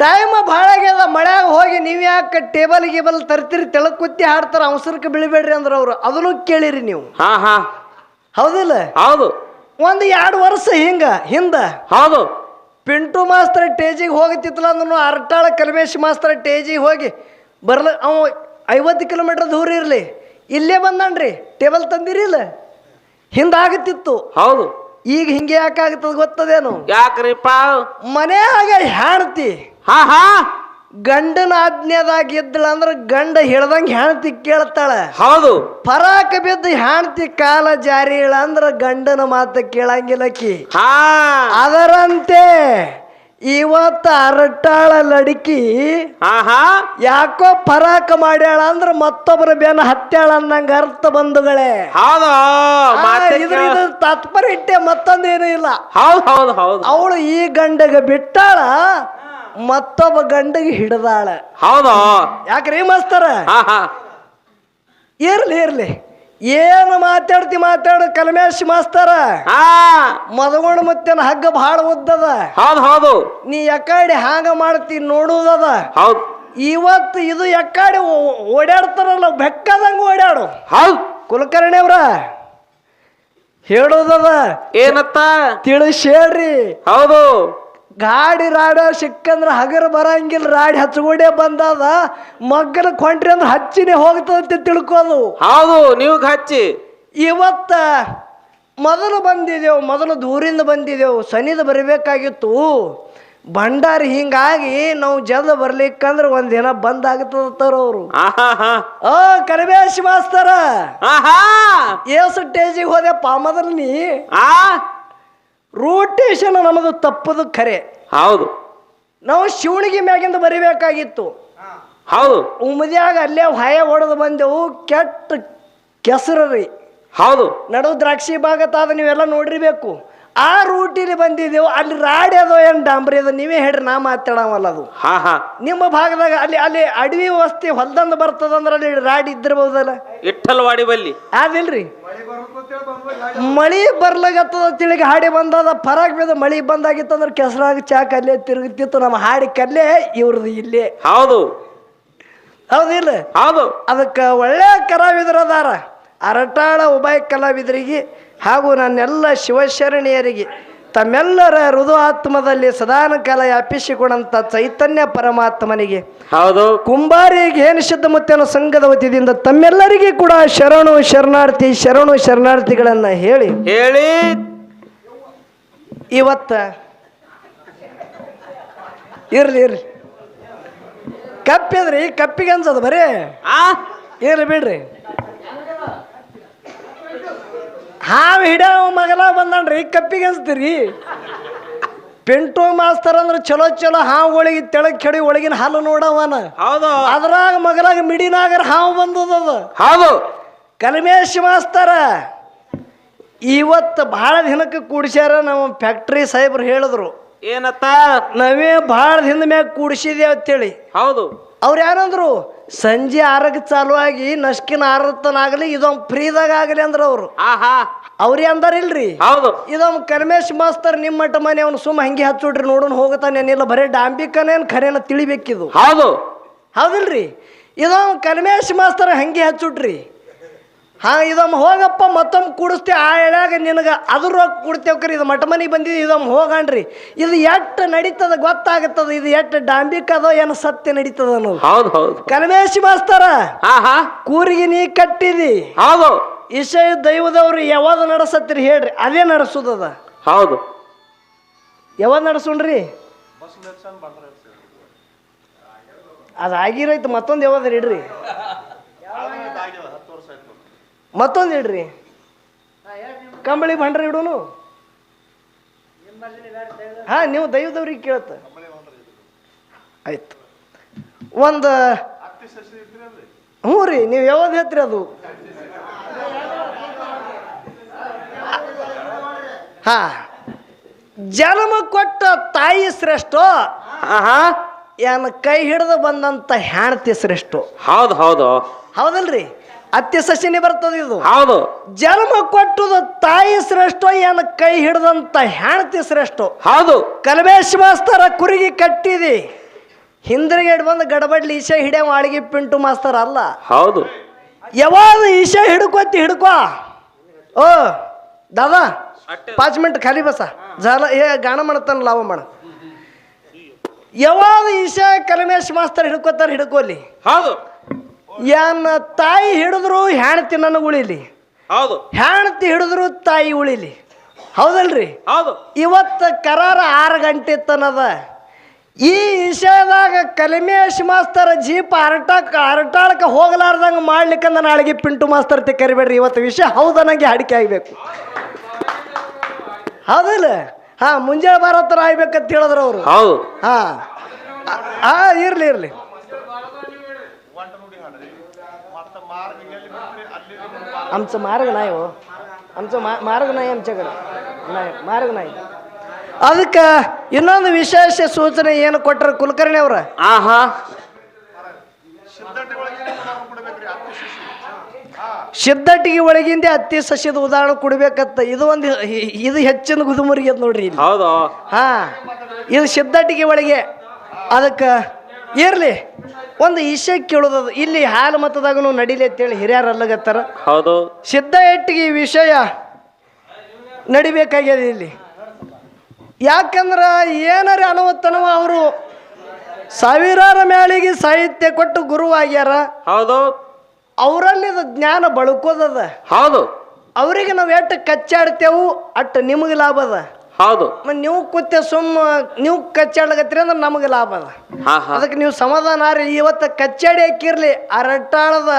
S1: ಟೈಮ್ ಭಾಳ ಆಗ್ಯದ ಮಳ್ಯಾಗ ಹೋಗಿ ನೀವು ಯಾಕೆ ಟೇಬಲ್ ಗೇಬಲ್ ತರ್ತೀರಿ ತೆಳಗ್ ಕುತ್ತಿ ಹಾಡ್ತಾರ ಅವಸರಕ್ಕೆ ಬೀಳ್ಬೇಡ್ರಿ ಅಂದ್ರೆ ಅವ್ರು. ಅದನ್ನು ಕೇಳಿರಿ ನೀವು.
S2: ಹಾ ಹಾ.
S1: ಹೌದಿಲ್ಲ?
S2: ಹೌದು.
S1: ಒಂದು ಎರಡು ವರ್ಷ ಹಿಂಗ ಹಿಂದ.
S2: ಹೌದು.
S1: ಪಿಂಟು ಮಾಸ್ತರ್ ಟೇಜಿಗೆ ಹೋಗತಿತ್ತಲ್ಲ ಅಂದ್ರೂ ಅರ್ಟಾಳ ಕಲ್ಮೇಶ್ ಮಾಸ್ತರ್ ಟೇಜಿಗೆ ಹೋಗಿ ಬರ್ಲ ಅವ ಐವತ್ತು ಕಿಲೋಮೀಟರ್ ದೂರ ಇರಲಿ. ಇಲ್ಲೇ ಬಂದನ್ರಿ ಟೇಬಲ್ ತಂದಿರಿಲ್ಲ. ಹಿಂದಾಗುತ್ತಿತ್ತು
S2: ಹೌದು.
S1: ಈಗ ಹಿಂಗೆ ಯಾಕಾಗ್ತದ ಗೊತ್ತದೇನು?
S2: ಯಾಕ್ರಿಪ್ಪ
S1: ಮನ್ಯಾಗ ಹೆಣ್ತಿ.
S2: ಹಾ ಹಾ.
S1: ಗಂಡನ ಆಜ್ಞೆದಾಗ ಇದ್ದಳ ಅಂದ್ರೆ ಗಂಡ ಹೇಳ್ದಂಗ ಹೆಣ್ತಿ ಕೇಳ್ತಾಳ.
S2: ಹೌದು.
S1: ಪರಾಕ ಬಿದ್ದು ಹೆಣ್ತಿ ಕಾಲ ಜಾರಿ ಇಲ್ಲ ಅಂದ್ರೆ ಗಂಡನ ಮಾತು ಕೇಳಂಗಿಲ್ಲಕಿ
S2: ಹಾ.
S1: ಅದರಂತೆ ಇವತ್ತು ಅರಟಾಳ ಲಡಕಿ
S2: ಹಾ ಹಾ
S1: ಯಾಕೋ ಪರಾಕ ಮಾಡ್ಯಾಳ ಅಂದ್ರ ಮತ್ತೊಬ್ಬರ ಬೇನ ಹತ್ಯಾಳ ಅನ್ನಂಗ ಅರ್ಥ ಬಂಧುಗಳೇ.
S2: ಹೌದು ಮಾತೆ
S1: ಇದ್ರ ಇದು ತಾತ್ಪರ್ಯ ಇಟ್ಟೆ ಮತ್ತೊಂದೇನು ಇಲ್ಲ.
S2: ಹೌದು ಹೌದು ಹೌದು.
S1: ಅವಳು ಈ ಗಂಡಗ ಬಿಟ್ಟಾಳ ಮತ್ತೊಬ್ಬ ಗಂಡಗೆ ಹಿಡ್ದಾಳ.
S2: ಹೌದು.
S1: ಯಾಕ್ರಿ ಮಾಸ್ತರ?
S2: ಹಾ ಹಾ
S1: ಇರ್ಲಿ ಇರ್ಲಿ. ಏನು ಮಾತಾಡ್ತಿ ಮಾತಾಡ ಕಲ್ಮೇಶ್ ಮಾಸ್ತರ?
S2: ಹಾ.
S1: ಮದಗೊಂಡ ಮುತ್ತಿನ ಹಗ್ಗ ಬಹಳ ಉದ್ದದ.
S2: ಹೌದು ಹೌದು.
S1: ನೀ ಎಕ್ಕಾಡಿ ಹಾಂಗ ಮಾಡ್ತಿ ನೋಡುದದ
S2: ಹೌದು.
S1: ಇವತ್ತು ಇದು ಎಕ್ಕಾಡಿ ಓಡಾಡ್ತಾರಲ್ಲ ಬೆಕ್ಕದಂಗ ಓಡಾಡು
S2: ಹೌದು.
S1: ಕುಲಕರ್ಣಿ ಅವ್ರ ಹೇಳೋದದ.
S2: ಏನತ್ತ?
S1: ತಿಳಿಸ್ ಹೇಳ್ರಿ.
S2: ಹೌದು.
S1: ಗಾಡಿ ರಾಡ ಸಿಕ್ಕಂದ್ರ ಹಗರ ಬರಂಗಿಲ್ಲ ರಾಡಿ ಹಚ್ಕೊಂಡೇ ಬಂದದ ಮಗ್ಗನ ಕೊಂಡ್ರಿ ಅಂದ್ರೆ ಹಚ್ಚಿನೇ ಹೋಗ್ತದಂತ ತಿಳ್ಕೋದು.
S2: ಹೌದು ನೀವು ಹಚ್ಚಿ.
S1: ಇವತ್ತ ಮೊದಲು ಬಂದಿದೆವು ಮೊದಲು ದೂರಿಂದ ಬಂದಿದೆವು ಸನಿದ ಬರಬೇಕಾಗಿತ್ತು. ಭಂಡಾರಿ ಹಿಂಗಾಗಿ ನಾವು ಜಲ್ದ ಬರ್ಲಿಕ್ಕಂದ್ರೆ ಒಂದಿನ ಬಂದ್ ಆಗ್ತದತ್ತಾರ ಅವರು. ಓ ಕರಿಬೇಶ್ ಮಾಸ್ತರ.
S2: ಆಹಾ.
S1: ಏಸು ಸ್ಟೇಜಿಗೆ ಹೋದೆಪ್ಪ ಮೊದಲು ನೀ
S2: ಆ?
S1: ರೂಟೇಶನ್ ನಮ್ಮದು ತಪ್ಪದು ಖರೆ.
S2: ಹೌದು.
S1: ನಾವು ಶಿವಣಿಗೆ ಮ್ಯಾಗಿಂದ ಬರಿಬೇಕಾಗಿತ್ತು.
S2: ಹೌದು.
S1: ಉಮದ್ಯಾಗ ಅಲ್ಲೇ ಹಾಯ ಹೊಡೆದು ಬಂದೆವು ಕೆಟ್ಟ ಕೆಸರು ರೀ.
S2: ಹೌದು.
S1: ನಡು ದ್ರಾಕ್ಷಿ ಭಾಗತಾದ ನೀವೆಲ್ಲ ನೋಡಿರ್ಬೇಕು. ಆ ರೂಟಿಲಿ ಬಂದಿದ್ದೆವು ಅಲ್ಲಿ ರಾಡಿ ಅದೋ ಏನು ಡಾಂಬ್ರಿ ಅದು ನೀವೇ ಹೇಳ್ರಿ ನಾ ಮಾತಾಡವಲ್ಲ ಅದು.
S2: ಹಾ ಹಾ.
S1: ನಿಮ್ಮ ಭಾಗದಾಗ ಅಲ್ಲಿ ಅಲ್ಲಿ ಅಡವಿ ವಸ್ತಿ ಹೊಲ್ದಂದು ಬರ್ತದಂದ್ರೆ ಅಲ್ಲಿ ರಾಡಿ ಇದ್ದಿರ್ಬೋದಲ್ಲ?
S2: ಇಟ್ಟಲ್ವಾಡಿ ಬಲ್ಲಿ.
S1: ಅದಿಲ್ರಿ. ಮಳಿ ಬರ್ಲಾಗತ್ತದ ತಿಳಿಗೆ ಹಾಡಿ ಬಂದದ ಪರಾಗ್ ಬಿದ್ದು ಮಳಿ ಬಂದಾಗಿತ್ತಂದ್ರೆ ಕೆಸರಾಗ ಚಾ ಅಲ್ಲೇ ತಿರುಗುತ್ತಿತ್ತು ನಮ್ಮ ಹಾಡಿ ಕಲ್ಲೇ ಇವ್ರದ್ದು ಇಲ್ಲೇ.
S2: ಹೌದು.
S1: ಹೌದಿಲ್ಲ?
S2: ಹೌದು.
S1: ಅದಕ್ಕೆ ಒಳ್ಳೆ ಕರಾವಿದ್ರದಾರ ಅರಟಾಳ ಉಭಯ ಕಲಾವಿದರಿಗೆ ಹಾಗೂ ನನ್ನೆಲ್ಲ ಶಿವಶರಣಿಯರಿಗೆ ತಮ್ಮೆಲ್ಲರ ಹೃದಯ ಆತ್ಮದಲ್ಲಿ ಸದಾನ ಕಾಲ ವ್ಯಾಪಿಸಿಕೊಂಡಂಥ ಚೈತನ್ಯ ಪರಮಾತ್ಮನಿಗೆ
S2: ಹೌದು.
S1: ಕುಂಬಾರಿ ಏನು ಸಿದ್ಧಮುತ್ತನ ಸಂಘದ ವತಿಯಿಂದ ತಮ್ಮೆಲ್ಲರಿಗೆ ಕೂಡ ಶರಣು ಶರಣಾರ್ಥಿ ಶರಣು ಶರಣಾರ್ಥಿಗಳನ್ನ ಹೇಳಿ.
S2: ಹೇಳಿ.
S1: ಇವತ್ತ ಇರ್ಲಿ ಇರ್ಲಿ. ಕಪ್ಪಿದ್ರಿ ಕಪ್ಪಿಗೆ ಅನ್ಸದ ಬರೀ.
S2: ಆ?
S1: ಇರ್ಲಿ ಬಿಡ್ರಿ. ಹಾವು ಹಿಡಿಯೋ ಮಗಲ ಬಂದಣ್ರಿ ಕಪ್ಪಿಗೆ ಅನ್ಸ್ತೀರಿ ಪಿಂಟು ಮಾಸ್ತರ್ ಅಂದ್ರೆ ಚಲೋ ಚಲೋ ಹಾವುಗಳಿಗೆ ತೆಳಗ್ ಕೆಡಿ ಒಳಗಿನ ಹಾಲು ನೋಡವನ.
S2: ಹೌದು.
S1: ಅದ್ರಾಗ ಮಗಲಾಗ ಮಿಡಿನಾಗರ ಹಾವು ಬಂದದ
S2: ಹೌದು.
S1: ಕಲ್ಮೇಶ್ ಮಾಸ್ತರ ಇವತ್ತು ಭಾಳ ದಿನಕ್ಕೆ ಕೂಡಿಸ್ಯಾರ ನಮ್ಮ ಫ್ಯಾಕ್ಟ್ರಿ ಸಾಹೇಬ್ರು ಹೇಳಿದ್ರು.
S2: ಏನತ್ತ?
S1: ನಾವೇ ಭಾಳ ದಿನದ ಮ್ಯಾಗ ಕೂಡಿಸಿದೆ ಅಂತೇಳಿ.
S2: ಹೌದು.
S1: ಅವ್ರು ಏನಂದ್ರು ಸಂಜೆ ಆರಕ್ಕೆ ಚಾಲು ಆಗಿ ನಸ್ಕಿನ ಆರತನಾಗಲಿ ಇದೊಂದು ಫ್ರೀದಾಗ ಆಗಲಿ ಅಂದ್ರ ಅವರು.
S2: ಆಹಾ.
S1: ಅವ್ರೇ ಅಂದಾರಿಲ್ರಿ.
S2: ಹೌದು.
S1: ಇದೊಂದು ಕರ್ಮೇಶ್ ಮಾಸ್ತರ್ ನಿಮ್ಮ ಮಟ್ಟ ಮನೆ ಅವ್ನು ಸುಮ್ಮ ಹಂಗೆ ಹಚ್ಚುಡ್ರಿ ನೋಡೋಣ ಹೋಗತಾನೇನಿಲ್ಲ ಬರೇ ಡಾಂಬಿಕನೇನು ಖರೇನ ತಿಳಿಬೇಕಿದು.
S2: ಹೌದು.
S1: ಹೌದಿಲ್ರಿ? ಇದೊಂದು ಕರ್ಮೇಶ್ ಮಾಸ್ತರ್ ಹಂಗೆ ಹಚ್ಚುಡ್ರಿ. ಹಾ ಇದಮ್ಮ ಹೋಗಪ್ಪ ಮತ್ತೊಮ್ಮೆ ಕೂಡಿಸ್ತೆ. ಆ ಎಳ್ಯಾಗ ನಿನಗೆ ಅದ್ರ ರೊಕ್ಕ ಕೊಡ್ತೇವ್ರಿ ಇದು ಮಠ ಮನೆಗೆ ಬಂದಿದ್ದು ಇದಮ್ಮ ಹೋಗಣ್ರಿ. ಇದು ಎಷ್ಟು ನಡೀತದ ಗೊತ್ತಾಗುತ್ತದ ಇದು ಎಷ್ಟು ಡಾಂಬಿಕದೋ ಏನು ಸತ್ಯ ನಡೀತದ
S2: ಹೌದು ಹೌದು.
S1: ಕಲ್ಮೇಶ್ ಮಾಸ್ತರ
S2: ಆಹಾ
S1: ಕೂರಿಗೆ ನೀ ಕಟ್ಟಿದಿ.
S2: ಹೌದು.
S1: ಇಶಯ ದೈವದವ್ರು ಯಾವಾಗ ನಡೆಸತ್ತೀರಿ ಹೇಳ್ರಿ. ಅದೇ ನಡೆಸೋದದ.
S2: ಹೌದು.
S1: ಯಾವಾಗ ನಡೆಸೋಣ್ರಿ ಅದು ಆಗಿರೈತೆ ಮತ್ತೊಂದು ಯಾವಾಗ ಇಡ್ರಿ. ಮತ್ತೊಂದು ಇಡ್ರಿ ಕಂಬಳಿ ಭಂಡ್ರ ಇಡೋನು? ಹಾ ನೀವು ದೈವದವ್ರಿಗೆ ಕೇಳತ್ತ ಆಯ್ತು. ಒಂದು ಹ್ಞೂ ರೀ ನೀವು ಯಾವ್ದು ಹೇಳ್ತೀರಿ ಅದು? ಹಾ. ಜನ್ಮ ಕೊಟ್ಟ ತಾಯಿ ಶ್ರೇಷ್ಠ
S2: ಆಹಾ.
S1: ಏನ್ ಕೈ ಹಿಡಿದು ಬಂದಂತ ಹೆಣ್ತಿ ಶ್ರೇಷ್ಠ.
S2: ಹೌದು ಹೌದು.
S1: ಹೌದಲ್ರಿ? ಅತ್ತಿ ಸಸಿನಿ ಬರ್ತದ ಇದು.
S2: ಹೌದು.
S1: ಜನ್ಮ ಕೊಟ್ಟದ ತಾಯಿ ಶ್ರೇಷ್ಠ ಏನ ಕೈ ಹಿಡ್ದಂತ ಹೆಣತಿ ಶ್ರೇಷ್ಠ.
S2: ಹೌದು.
S1: ಕಲಮೇಶ್ ಮಾಸ್ತರ ಕುರಿಗೆ ಕಟ್ಟಿದಿ. ಹಿಂದ್ರಿಗೇಡ್ ಬಂದು ಗಡಬಡ್ಲಿ ಈಶಾ ಹಿಡಿಯ ಮಾಳಿಗೆ ಪಿಂಟು ಮಾಸ್ತರ ಅಲ್ಲ.
S2: ಹೌದು.
S1: ಯಾವಾಗ ಈಶಾ ಹಿಡ್ಕೋತಿ ಹಿಡ್ಕೋ. ಓ ದಾದಾ ಪಾಂಚ್ ಮಿನಿಟ್ ಖಾಲಿ ಬಸ. ಜಾಲ ಏ ಗಾಣ ಮಾಡತ್ತಾನ ಲಾಭ ಮಾಡ. ಯಾವಾಗ ಈಶಾ ಕಲಮೇಶ್ ಮಾಸ್ತರ್ ಹಿಡ್ಕೋತಾರ ಹಿಡ್ಕೋಲಿ
S2: ಹೌದು.
S1: ಯಾನ ತಾಯಿ ಹಿಡಿದ್ರು ಹೆಣ್ತಿ ನನಗೆ ಉಳಿಲಿ.
S2: ಹೌದು.
S1: ಹೆಣ್ತಿ ಹಿಡಿದ್ರು ತಾಯಿ ಉಳಿಲಿ. ಹೌದಲ್ರಿ?
S2: ಹೌದು.
S1: ಇವತ್ತು ಕರಾರ ಆರು ಗಂಟೆ ತನದ ಈ ವಿಷಯದಾಗ ಕಲಿಮೇಶ್ ಮಾಸ್ತರ್ ಜೀಪ್ ಅರಟ ಅರಟಾಳಕ ಹೋಗಲಾರ್ದಂಗೆ ಮಾಡ್ಲಿಕ್ಕಂದ ನಾಳೆಗೆ ಪಿಂಟು ಮಾಸ್ತರ್ ತೆ ಕರಿಬೇಡ್ರಿ. ಇವತ್ತು ವಿಷಯ ಹೌದನಂಗೆ ಅಡಿಕೆ ಆಗಬೇಕು. ಹೌದಲ್ಲ? ಹಾ ಮುಂಜಾನೆ ಭಾರತರ ಆಗ್ಬೇಕಂತ ಹೇಳಿದ್ರು ಅವರು.
S2: ಹೌದು.
S1: ಹಾ. ಹಾ ಇರ್ಲಿ ಇರ್ಲಿ. आमचं मार्ग नाही हो आमचं मा मार्ग नाही आमच्याकडं नाही मार्ग नाही ಅದಕ್ಕೆ ಇನ್ನೊಂದು ವಿಶೇಷ ಸೂಚನೆ ಏನು ಕೊಟ್ಟರು ಕುಲಕರ್ಣಿ ಅವ್ರ
S2: ಆ ಹಾ
S1: ಸಿದ್ಧಟ್ಟಿಗೆ ಒಳಗಿಂದ ಹತ್ತಿ ಸಸ್ಯದ ಉದಾಹರಣೆ ಕೊಡ್ಬೇಕತ್ತ ಇದು ಒಂದು ಇದು ಹೆಚ್ಚಿನ ಗುದುಮುರಿ ಅದ ನೋಡ್ರಿ ಇಲ್ಲಿ
S2: ಹೌದು
S1: ಹಾ ಇದು ಸಿದ್ಧಟ್ಟಿಗೆ ಒಳಗೆ ಅದಕ್ಕೆ ಇರ್ಲಿ ಒಂದು ಇಶೆ ಕೇಳೋದದು ಇಲ್ಲಿ ಹಾಲು ಮತದಾಗನು ನಡಿಲಿ ಅಂತೇಳಿ ಹಿರಿಯರು ಅಲ್ಲಗತ್ತಾರ.
S2: ಹೌದು.
S1: ಸಿದ್ಧ ಎಟ್ಟಿಗೆ ಈ ವಿಷಯ ನಡಿಬೇಕಾಗ್ಯದ ಇಲ್ಲಿ. ಯಾಕಂದ್ರೆ ಏನಾರ ಅನುವತ್ತನವ ಅವರು ಸಾವಿರಾರು ಮೇಳಿಗೆ ಸಾಹಿತ್ಯ ಕೊಟ್ಟು ಗುರುವಾಗ್ಯಾರ.
S2: ಹೌದು.
S1: ಅವರಲ್ಲಿ ಇದು ಜ್ಞಾನ ಬಳ್ಕೋದದ.
S2: ಹೌದು.
S1: ಅವರಿಗೆ ನಾವು ಎಷ್ಟು ಕಚ್ಚಾಡ್ತೇವು ಅಟ್ಟು ನಿಮಗೆ ಲಾಭ ಅದ
S2: ಹೌದು.
S1: ಮತ್ತು ನೀವು ಕೂತೆ ಸುಮ್ಮ ನೀವು ಕಚ್ಚಾಡ್ಲಕತ್ತೀರಿ ಅಂದ್ರೆ ನಮಗೆ ಲಾಭ ಅದ.
S2: ಹಾ ಹಾ.
S1: ಅದಕ್ಕೆ ನೀವು ಸಮಾಧಾನ ರೀ ಇವತ್ತು ಕಚ್ಚಾಡಿ ಹಾಕಿರ್ಲಿ ಅರಟಾಳದ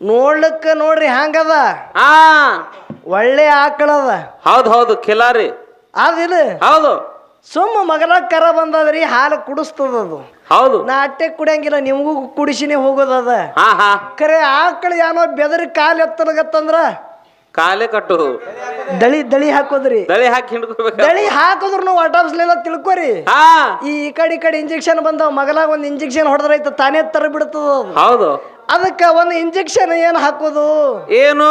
S1: ನೋಡ್ಲಿಕ್ಕೆ ನೋಡ್ರಿ ಹ್ಯಾಂಗದ?
S2: ಹಾ.
S1: ಒಳ್ಳೆ ಆಕಳದ.
S2: ಹೌದು ಹೌದು ಖಿಲಾರಿ
S1: ಅದಿಲ್ಲ
S2: ಹೌದು.
S1: ಸುಮ್ಮ ಮಗಳ ಕರ ಬಂದದ್ರಿ ಹಾಲು ಕುಡಿಸ್ತದದು
S2: ಹೌದು.
S1: ನಾ ಅಟ್ಟೆ ಕುಡಿಯಂಗಿಲ್ಲ ನಿಮಗೂ ಕುಡಿಸಿನೇ ಹೋಗೋದದ.
S2: ಹಾ ಹಾ.
S1: ಖರೆ ಆಕಳು ಏನೋ ಬೆದರಿ ಕಾಲು ಎತ್ತಲಗತ್ತಂದ್ರ?
S2: ಕಾಲೇ ಕಟ್ಟು.
S1: ದಳಿ ದಳಿ ಹಾಕೋದ್ರಿ.
S2: ದಳಿ ಹಾಕಿ ಹಿಂಡ್ಕೋಬೇಕು.
S1: ದಳಿ ಹಾಕಿದ್ರು ನಾವು ಅಟಾಪ್ಸ್ಲೆಲ್ಲ ತಿಳ್ಕೊರಿ.
S2: ಹಾ.
S1: ಈ ಈ ಕಡೆ ಈ ಕಡೆ ಇಂಜೆಕ್ಷನ್ ಬಂದಾವ ಮಗಲಾಗ ಒಂದು ಇಂಜೆಕ್ಷನ್ ಹೊಡೆದ್ರೈತ ತಾನೇ ತರ ಬಿಡ್ತದ
S2: ಹೌದು.
S1: ಅದಕ್ಕೆ ಒಂದು ಇಂಜೆಕ್ಷನ್ ಏನು ಹಾಕೋದು?
S2: ಏನು?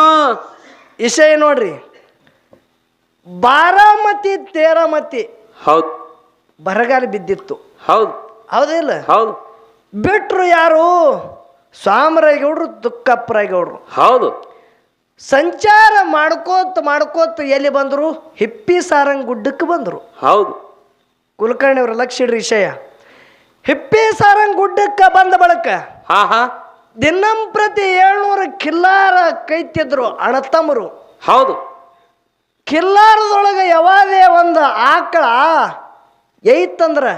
S1: ವಿಷಯ ನೋಡ್ರಿ. ಬಾರಾಮತಿ ತೇರಾಮತಿ.
S2: ಹೌದು.
S1: ಬರಗಾಲ ಬಿದ್ದಿತ್ತು.
S2: ಹೌದು.
S1: ಹೌದಿಲ್ಲ
S2: ಹೌದು.
S1: ಬಿಟ್ರು ಯಾರು? ಸ್ವಾಮರಾಯಗೌಡ್ರು ತುಕ್ಕಪ್ಪರಾಯಗೌಡ್ರು
S2: ಹೌದು.
S1: ಸಂಚಾರ ಮಾಡ್ಕೋತ ಮಾಡ್ಕೋತ ಎಲ್ಲಿ ಬಂದರು? ಹಿಪ್ಪಿ ಸಾರಂಗ್ ಗುಡ್ಡಕ್ಕೆ ಬಂದರು.
S2: ಹೌದು.
S1: ಕುಲಕರ್ಣಿ ಅವ್ರ ಲಕ್ಷ ಇಡ್ರಿ ವಿಷಯ. ಹಿಪ್ಪಿ ಸಾರಂಗ್ ಗುಡ್ಡಕ್ಕೆ ಬಂದ ಬಳಕ
S2: ಹಾ ಹಾ.
S1: ದಿನಂಪ್ರತಿ ಏಳ್ನೂರು ಕಿಲ್ಲಾರ ಕೈತಿದ್ರು ಅಣತಮ್ಮರು
S2: ಹೌದು.
S1: ಕಿಲ್ಲಾರದೊಳಗೆ ಯಾವಾಗೇ ಒಂದು ಆಕಳ ಏತಂದ್ರೆ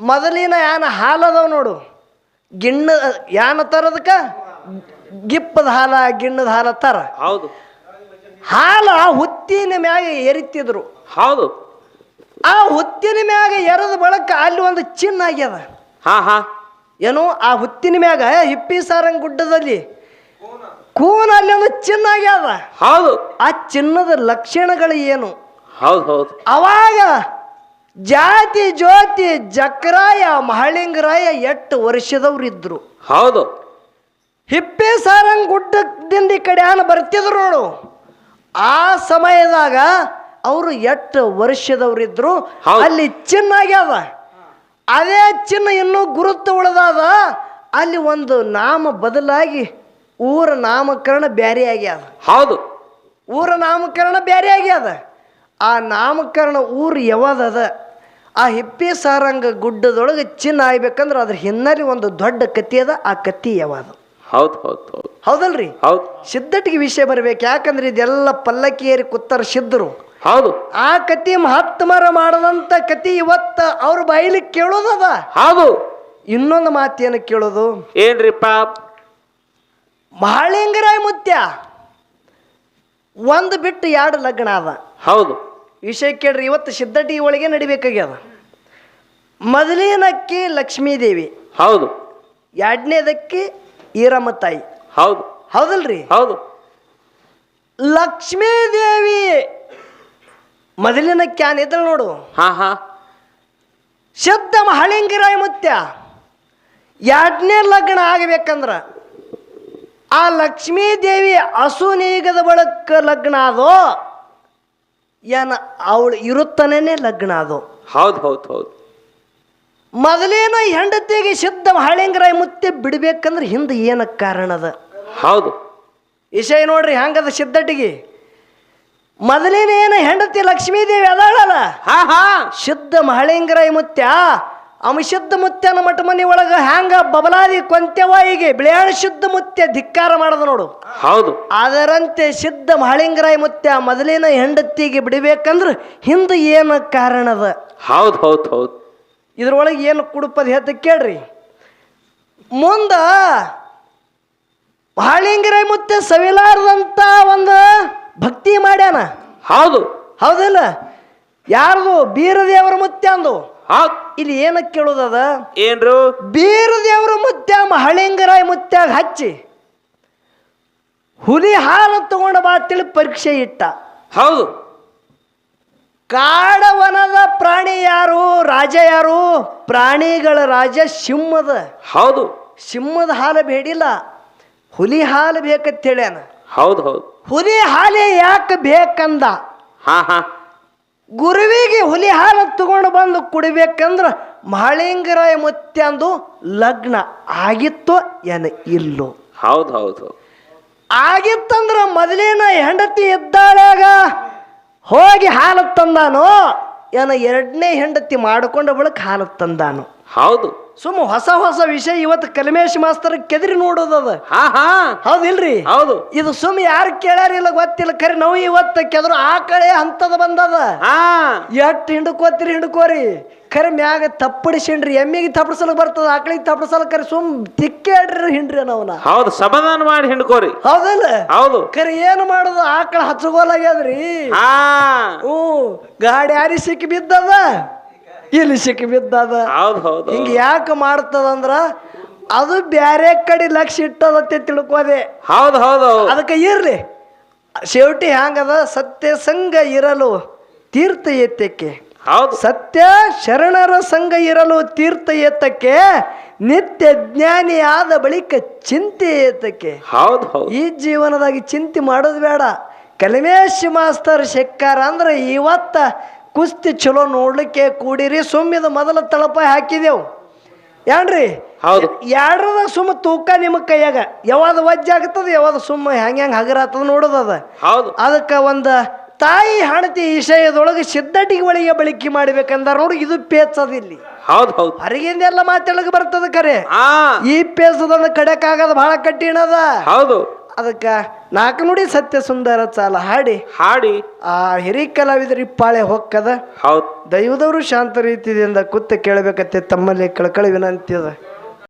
S1: ಮೊದಲಿನ ಯಾನ ಹಾಲದವ ನೋಡು. ಗಿಣ್ಣ ಯಾನ ತರದಕ್ಕ ಗಿಪ್ಪದ ಹಾಲ ಗಿಣ್ಣದ ಹಾಲ ತರ.
S2: ಹೌದು.
S1: ಹಾಲ ಹುತ್ತಿನ ಮ್ಯಾಗ ಎರಿತಿದ್ರು.
S2: ಹೌದು.
S1: ಆ ಹುತ್ತಿನ ಮ್ಯಾಗ ಎರದ ಬಳಕ ಅಲ್ಲಿ ಒಂದು ಚಿನ್ನ ಆಗ್ಯದ.
S2: ಹಾ ಹಾ.
S1: ಏನು ಆ ಹುತ್ತಿನ ಮ್ಯಾಗ ಹಿಪ್ಪಿ ಸಾರಂಗ್ ಗುಡ್ಡದಲ್ಲಿ ಕೂನ ಅಲ್ಲಿ ಒಂದು ಚಿನ್ನ ಆಗ್ಯದ.
S2: ಹೌದು.
S1: ಆ ಚಿನ್ನದ ಲಕ್ಷಣಗಳು ಏನು?
S2: ಹೌದು ಹೌದು.
S1: ಅವಾಗ ಜಾತಿ ಜ್ಯೋತಿ ಜಕ್ರಾಯ ಮಹಳಿಂಗರಾಯ ಎಟ್ಟು ವರ್ಷದವ್ರು ಇದ್ರು
S2: ಹೌದು.
S1: ಹಿಪ್ಪೆ ಸಾರಂಗ್ ಗುಡ್ಡದಿಂದ ಈ ಕಡೆ ಆನ ಬರ್ತಿದ್ರು ನೋಡು. ಆ ಸಮಯದಾಗ ಅವರು ಎಷ್ಟು ವರ್ಷದವರಿದ್ರು. ಅಲ್ಲಿ ಚಿನ್ನ ಆಗ್ಯಾವ ಅದೇ ಚಿನ್ನ ಇನ್ನೂ ಗುರುತು ಉಳಿದಾದ. ಅಲ್ಲಿ ಒಂದು ನಾಮ ಬದಲಾಗಿ ಊರ ನಾಮಕರಣ ಬ್ಯಾರೆ ಆಗ್ಯಾದ.
S2: ಹೌದು.
S1: ಊರ ನಾಮಕರಣ ಬ್ಯಾರೆ ಆಗ್ಯಾದ. ಆ ನಾಮಕರಣ ಊರು ಯಾವಾದದ? ಆ ಹಿಪ್ಪಿ ಸಾರಂಗ ಗುಡ್ಡದೊಳಗೆ ಚಿನ್ನ ಆಗ್ಬೇಕಂದ್ರೆ ಅದ್ರ ಹಿನ್ನೆಲೆ ಒಂದು ದೊಡ್ಡ ಕತ್ತಿ ಅದ ಆ ಕತ್ತಿ ಯಾವದು?
S2: ಹೌದು ಹೌದು ಹೌದು.
S1: ಹೌದಲ್ರಿ?
S2: ಹೌದು.
S1: ಸಿದ್ಧಟಿಗೆ ವಿಷಯ ಬರ್ಬೇಕು. ಯಾಕಂದ್ರೆ ಇದೆಲ್ಲ ಪಲ್ಲಕ್ಕಿ ಏರಿ ಕುತ್ತರ ಸಿದ್ಧರು.
S2: ಹೌದು.
S1: ಆ ಕತಿ ಮಹಾತ್ಮರ ಮಾಡದಂತ ಕತಿ ಇವತ್ತ ಅವ್ರ ಬಾಯಿಲಿ ಕೇಳೋದದ
S2: ಹೌದು.
S1: ಇನ್ನೊಂದು ಮಾತೇನು ಕೇಳೋದು?
S2: ಏನ್ರಿಪ್ಪ
S1: ಮಹಾಳಿಂಗರಾಯ ಮುತ್ಯ ಒಂದು ಬಿಟ್ಟು ಎರಡು ಲಗ್ನ ಅದ.
S2: ಹೌದು.
S1: ವಿಷಯ ಕೇಳ್ರಿ ಇವತ್ತು ಸಿದ್ಧಟಿ ಒಳಗೆ ನಡಿಬೇಕಾಗ್ಯದ. ಮೊದಲಿನಕ್ಕಿ ಲಕ್ಷ್ಮೀದೇವಿ.
S2: ಹೌದು.
S1: ಎರಡನೇದಕ್ಕಿ ಈರಮ್ಮ ತಾಯಿ.
S2: ಹೌದು.
S1: ಹೌದಲ್ರಿ?
S2: ಹೌದು.
S1: ಲಕ್ಷ್ಮೀ ದೇವಿ ಮೊದಲಿನ ಕ್ಯಾನ್ ಇದ್ರ ನೋಡು.
S2: ಹಾ ಹಾ.
S1: ಶುದ್ಧ ಮಹಳಿಂಗಿರಾಯ ಮುತ್ಯ. ಎರಡನೇ ಲಗ್ನ ಆಗಬೇಕಂದ್ರ ಆ ಲಕ್ಷ್ಮೀ ದೇವಿ ಅಸುನೀಗದ ಬಳಕ ಲಗ್ನ ಅದೋ ಏನ ಅವಳು ಇರುತ್ತಾನೇ ಲಗ್ನ ಅದು
S2: ಹೌದು ಹೌದು ಹೌದು.
S1: ಮೊದಲೇನ ಹೆಂಡತಿಗೆ ಶುದ್ಧ ಮಹಳಿಂಗರಾಯ ಮುತ್ತೆ ಬಿಡ್ಬೇಕಂದ್ರೆ ಹಿಂದೆ ಏನ ಕಾರಣ ಅದ?
S2: ಹೌದು.
S1: ವಿಷಯ ನೋಡ್ರಿ ಹೆಂಗದ ಸಿದ್ಧಟಿಗೆ ಮೊದಲಿನ ಏನ ಹೆಂಡತಿ ಲಕ್ಷ್ಮೀದೇವಿ ಅದಾಳಲ್ಲ?
S2: ಹಾ ಹಾ.
S1: ಶುದ್ಧ ಮಹಳಿಂಗರಾಯಿ ಮುತ್ಯ ಅಮಶುದ್ಧ ಮುತ್ಯನ ಮಠ ಮನಿ ಒಳಗ ಹ್ಯಾಂಗ ಬಬಲಾದಿ ಕೊಂತ್ಯವಾಯಿಗೆ ಬಿಳಿಯಾಣ ಶುದ್ಧ ಮುತ್ಯ ಧಿಕ್ಕಾರ ಮಾಡದ ನೋಡು.
S2: ಹೌದು.
S1: ಅದರಂತೆ ಶುದ್ಧ ಮಹಳಿಂಗರಾಯಿ ಮುತ್ಯ ಮೊದಲಿನ ಹೆಂಡತಿಗೆ ಬಿಡಬೇಕಂದ್ರೆ ಹಿಂದೆ ಏನು ಕಾರಣದ
S2: ಹೌದು ಹೌದು ಹೌದು.
S1: ಇದ್ರೊಳಗೆ ಏನು ಕುಡುಪದ ಹೇಳ್ತ ಕೇಳ್ರಿ. ಮುಂದ ಬಾಳಿಂಗರೇ ಮುತ್ತೆ ಸವಿಲಾರದಂತ ಒಂದು ಭಕ್ತಿ ಮಾಡ್ಯಾನ.
S2: ಹೌದು.
S1: ಹೌದಿಲ್ಲ? ಯಾರ್ದು? ಬೀರದೇವರ ಮುತ್ತೆ ಅಂದು. ಇಲ್ಲಿ ಏನ ಕೇಳೋದದ
S2: ಏನ್ರು?
S1: ಬೀರದೇವರ ಮುತ್ಯ ಮಹಳಿಂಗರಾಯ ಮುತ್ಯಾಗ ಹಚ್ಚಿ. ಹುಲಿ ಹಾಲು ತಗೊಂಡ ಬಾ ತಿಳಿ ಪರೀಕ್ಷೆ ಇಟ್ಟ.
S2: ಹೌದು.
S1: ಕಾಡವನದ ರಾಜ ಯಾರು ಪ್ರಾಣಿಗಳ ರಾಜ ಸಿಂಹದ.
S2: ಹೌದು.
S1: ಸಿಂಹದ ಹಾಲು ಬೇಡಿಲ್ಲ. ಹುಲಿ ಹಾಲು ಬೇಕಂತ ಹೇಳ್ಯಾನ
S2: ಹೌದು ಹೌದು.
S1: ಹುಲಿ ಹಾಲೇ ಯಾಕೆ ಬೇಕಂದ?
S2: ಹಾ ಹಾ.
S1: ಗುರುವಿಗೆ ಹುಲಿ ಹಾಲು ತಗೊಂಡು ಬಂದು ಕುಡಿಬೇಕಂದ್ರ ಮಹಳಿಂಗರಾಯ ಮುತ್ಯಂದು ಲಗ್ನ ಆಗಿತ್ತೋ ಏನ ಇಲ್ಲೋ.
S2: ಹೌದು ಹೌದು ಹೌದು.
S1: ಆಗಿತ್ತಂದ್ರ ಮೊದಲಿನ ಹೆಂಡತಿ ಇದ್ದಾಳಾಗ ಹೋಗಿ ಹಾಲು ತಂದಾನು? ಏನ ಎರಡನೇ ಹೆಂಡತಿ ಮಾಡ್ಕೊಂಡ ಬಳಿಕ ಹಾಲು ತಂದಾನು.
S2: ಹೌದು.
S1: ಸುಮ್ಮ ಹೊಸ ಹೊಸ ವಿಷಯ ಇವತ್ತು ಕಲ್ಮೇಶ್ ಮಾಸ್ತರ್ ಕೆದರಿ ನೋಡೋದದ
S2: ಹಾ ಹಾ.
S1: ಹೌದಿಲ್ರಿ?
S2: ಹೌದು.
S1: ಇದು ಸುಮ್ ಯಾರು ಕೇಳ್ಯಾರಿಲ್ಲ ಗೊತ್ತಿಲ್ಲ. ಖರೆ ನಾವು ಇವತ್ತು ಕೆದ್ರು ಆ ಕಡೆ ಹಂತದ ಬಂದದ.
S2: ಹಾ.
S1: ಎಟ್ ಹಿಂಡ್ಕೋತಿರಿ ಹಿಂಡ್ಕೋರಿ? ಖರೆ ಮ್ಯಾಗ ತಪ್ಪಡಿಸಿನ್ರಿ ಎಮ್ಮಿಗೆ ತಪ್ಪಡಿಸಲಕ್ ಬರ್ತದ ಆಕಳಿಗೆ ತಪ್ಪಡಿಸಲಕ್ ಕರೆ ಸುಮ್ ತಿಕ್ಕೇಡ್ರಿ ಹಿಂಡ್ರಿ ನಾವ್ನ
S2: ಹೌದು ಸಮಾಧಾನ ಮಾಡಿ ಹಿಂಡ್ಕೋರಿ.
S1: ಹೌದಲ್ಲ?
S2: ಹೌದು.
S1: ಕರೆ ಏನು ಮಾಡೋದು? ಆಕಳ ಹಚ್ಚಗೋಲಾಗ್ಯದ್ರಿ
S2: ಆ
S1: ಹ್ಞೂ ಗಾಡಿ ಯಾರಿ ಸಿಕ್ಕಿ ಬಿದ್ದದ? ಇಲ್ಲಿ ಸಿಕ್ಕಿ ಬಿದ್ದದ.
S2: ಹೌದು ಹೌದು.
S1: ಹಿಂಗ ಯಾಕೆ ಮಾಡ್ತದಂದ್ರ ಅದು ಬ್ಯಾರೆ ಕಡೆ ಲಕ್ಷ ಇಟ್ಟದತ್ತೆ ತಿಳ್ಕೋದೆ.
S2: ಹೌದು ಹೌದು
S1: ಅದಕ್ಕೆ ಇರ್ಲಿ. ಶೇವಟಿ ಹ್ಯಾಂಗದ? ಸತ್ಯ ಸಂಘ ಇರಲು ತೀರ್ಥ ಎತ್ತಕ್ಕೆ ಸತ್ಯ ಶರಣರ ಸಂಘ ಇರಲು ತೀರ್ಥ ಎತ್ತಕ್ಕೆ ನಿತ್ಯ ಜ್ಞಾನಿ ಆದ ಬಳಿಕ ಚಿಂತೆ ಏತಕ್ಕೆ.
S2: ಹೌದು ಹೌದು.
S1: ಈ ಜೀವನದಾಗಿ ಚಿಂತೆ ಮಾಡೋದು ಬೇಡ. ಕಲಿಮೇಶ್ ಮಾಸ್ತರ್ ಶೆಕ್ಕಾರ ಅಂದ್ರೆ ಇವತ್ತ ಕುಸ್ತಿ ಚಲೋ ನೋಡ್ಲಿಕ್ಕೆ ಕೂಡಿರಿ ಸುಮ್ಮಿದ ಮೊದಲ ತಳಪ ಹಾಕಿದೆವು. ಏನ್ರಿ?
S2: ಹೌದು.
S1: ಎರಡರದ ಸುಮ್ಮ ತೂಕ ನಿಮ್ಮ ಕೈಯಾಗ. ಯಾವಾಗ ವಜ್ಜ ಆಗ್ತದ ಯಾವಾಗ ಸುಮ್ಮ ಹೆಂಗೆ ಹೆಂಗೆ ಹಗರ ಆಗ್ತದ ನೋಡೋದದ.
S2: ಹೌದು.
S1: ಅದಕ್ಕೆ ಒಂದು ತಾಯಿ ಹಣತಿ ವಿಷಯದೊಳಗೆ ಸಿದ್ಧಟಿಗೆ ಒಳಗೆ ಬಳಕೆ ಮಾಡ್ಬೇಕಂದಾರ ನೋಡಿ ಇದು ಪೇಚದ ಇಲ್ಲಿ.
S2: ಹೌದು ಹೌದು.
S1: ಹೊರಗಿಂದ ಎಲ್ಲ ಮಾತಾಡಕ್ಕೆ ಬರ್ತದ ಕರೆ. ಈ ಪೇಸದನ್ನ ಕಡಕಾಗದ ಬಹಳ ಅದ.
S2: ಹೌದು.
S1: ಅದಕ್ಕ ನಾಲ್ಕು ನುಡಿ ಸತ್ಯ ಸುಂದರ ಚಾಲ ಹಾಡಿ.
S2: ಹಾಡಿ.
S1: ಆ ಹಿರಿ ಕಲಾವಿದರಿ ಪಾಳೆ ಹೊಕ್ಕದ.
S2: ಹೌದು.
S1: ದೈವದವರು ಶಾಂತ ರೀತಿಯಿಂದ ಕೂತ ಕೇಳಬೇಕತ್ತೆ ತಮ್ಮಲ್ಲಿ ಕಳಕಳಿ ವಿನಂತಿ ಅದ